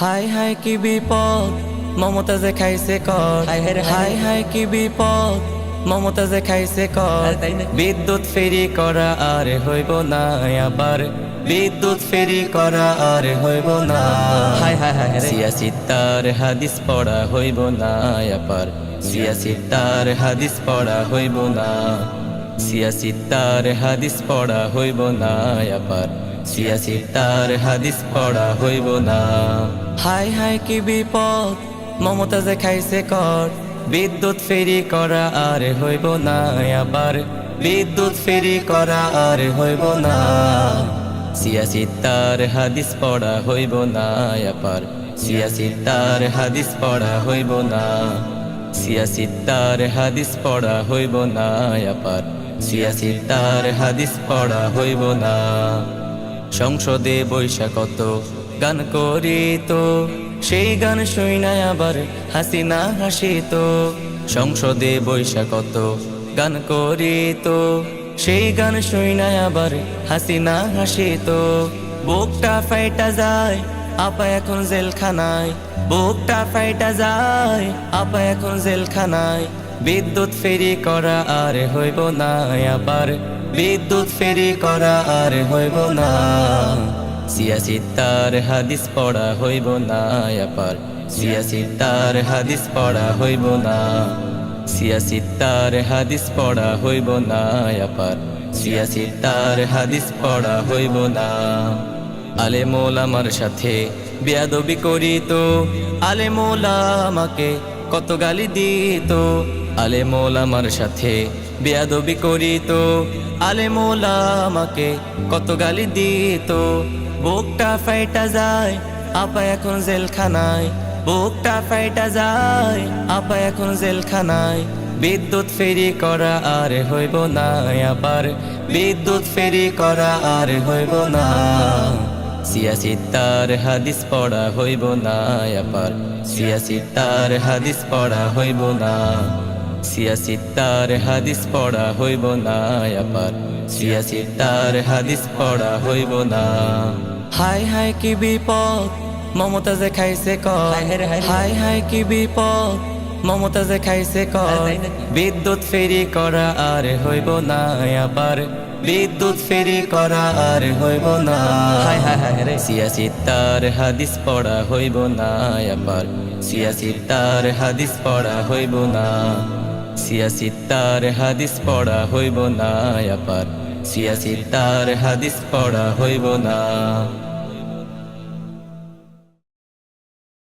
High high কি বিপদ? মমতা যে খাইছে কর হাই হাই কি বিপদ? মমতা যে খাইছে কর? বিদ্যুৎ ফেরি করা আর হইব না আবার। বিদ্যুৎ ফেরি করা আর হইব না। হায় হায় হায় রে। সিয়াসি তার হাদিস পড়া হইব না আবার সিয়াসি তার হাদিস পড়া হইব না। সিয়াসি তার হাদিস পড়া হইব না আবার সিয়াসি তার হাদিস পড়া হইব না। হাই হাই, কি বিপদ? মমতা যে খাইছে কর। বিদ্যুৎ ফেরি করা আর হইব না আবার। বিদ্যুৎ ফেরি করা আর হইব না। সিয়াসি তার হাদিস পড়া হইব না আবার। সিয়াসি তার হাদিস পড়া হইব না। সিয়াসি তার হাদিস পড়া হইব না আবার। সিয়াসি তার হাদিস পড়া হইব না। সংসদে বৈশাখত গান করিত। সেই গান শুইনায় আবার হাসি হাসিনা হাসিত। সংসদে বৈশাখত গান করিত। সেই গান শুইনায় আবার হাসি হাসিনা হাসিত। বুকটা ফাইটা যায়, আপা এখন জেলখানায়। বুকটা ফাইটা যায়, আপা এখন জেলখানায়। বিদ্যুৎ ফেরি করা আর হইব না আবার। বিদ্যুৎ ফেরি করা আর হইব না। সিয়াসি তার হাদিস পড়া হইব না আবার সিয়াসি তার হাদিস পড়া হইব না। সিয়াসি তার হাদিস পড়া হইব না আবার সিয়াসি তার হাদিস পড়া হইব না। আলে আমার সাথে বেয়াদবি করিত, আলে মোলা আমাকে কত গালি দিত। আলে মোলা আমার সাথে, বেয়াদবি করিত। আলে মোলা আমাকে কত গালি দিত। বুকটা ফাইটা যায়, আপা এখন জেলখানায়। বুকটা ফাইটা যায়, আপা এখন জেলখানায়। বিদ্যুৎ ফেরি করা আর হইব না আবার। বিদ্যুৎ ফেরি করা আর হইব না। সিয়াসি তার হাদিস পড়া হইব না আবার। সিয়াসি তার হাদিস পড়া হইব না। সিয়াসি তার হাদিস পড়া হইব না আবার সিয়াসিতার হাদিস পড়া হইব না। হাই হাই কি বিপদ? মমতা যে খাইছে কয়। হাই হাই কি বিপদ? মমতা যে খাইছে কর বিদ্যুৎ ফেরি করা আর হইব না আবার। বিদ্যুৎ ফেরি করা আর হইব না। হায় হায় হায় রে। সিয়াসি তার হাদিস পড়া হইব না আবার। সিয়াসি তার হাদিস পড়া হইব না। সিয়াসি তার হাদিস পড়া হইব না আবার। সিয়াসি তার হাদিস পড়া হইব না।